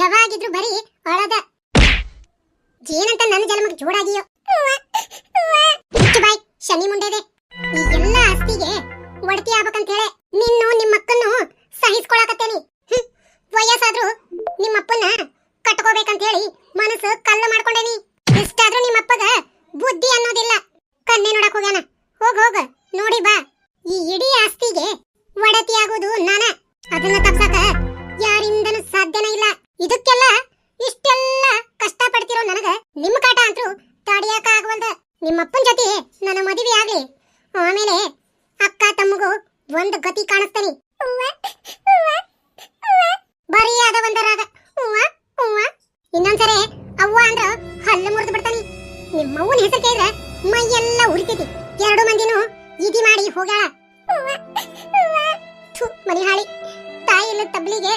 ಯಾವಾಗಿದ್ರು ಬರೀ ಅಳದ. ಏನಂತ ನನ್ನ ಜನ್ಮಕ್ಕೆ ಜೋಡಾಗಿಯೋ ಬಾಯ್, ಶನಿ ಮುಂಡೆದೆ. ಈ ಎಲ್ಲ ಆಸ್ತಿಗೆ ಒಡತಿ ಆಗ್ಬೇಕಂತ ಹೇಳಿ ನಿನ್ನು ನಿಮ್ಮಕ್ಕನ್ನು ಸಹಿಸ್ಕೊಳಕತ್ತೇನಿ. ಹ್ಮ್. ವಯಸ್ಸಾದ್ರೂ ನಿಮ್ಮಪ್ಪನ ಕಟ್ಕೋಬೇಕಂತ ಹೇಳಿ ಮನಸ್ಸು ಕಲ್ಲು ಮಾಡ್ಕೊಂಡೇನಿ. ಇಷ್ಟಾದ್ರೂ ನಿಮ್ಮಪ್ಪಗ ಬುದ್ಧಿ ಅನ್ನೋದಿಲ್ಲ. ಕಣ್ಣೆ ನೋಡಕ್ ಹೋಗ್ಯಾನ. ಹೋಗ ಹೋಗ, ನೋಡಿ ಬಾ. ಈ ಇಡೀ ಆಸ್ತಿಗೆ ಒಡತಿ ಆಗೋದು ನಾನ. ಅದನ್ನ ತಪ್ಸಕ ಯಾರಿಂದನೂ ಸಾಧ್ಯನೇ ಇಲ್ಲ. ಮಾಡಿಯಾಕ ಆಗವಲ್ದು ನಿಮ್ಮಪ್ಪನ ಜೊತೆ ನನ್ನ ಮದುವೆ ಆಗ್ಲಿ. ಆಮೇಲೆ ಅಕ್ಕ ತಮ್ಮಗೂ ಒಂದು ಗತಿ ಕಾಣಿಸ್ತಾನೆ. ಬರೀ ಅದ ಒಂದ ರಾಗ ಇನ್ನೊಂದ್ಸರಿ ಅವ್ವ ಅಂದ್ರ ಹಲ್ಲು ಮುರಿದು ಬಿಡ್ತಾನೆ. ನಿಮ್ಮವ್ವನ ಹೆಸರು ಕೇಳಿದ್ರೆ ಮೈ ಎಲ್ಲ ಎರಡು ಮಂದಿನೂ ಇದಿ ಮಾಡಿ ಹೋಗ್ಯಾಳ. ಮನಿ ಹಾಳಿ. ತಾಯಿ ತಬ್ಲಿಗೆ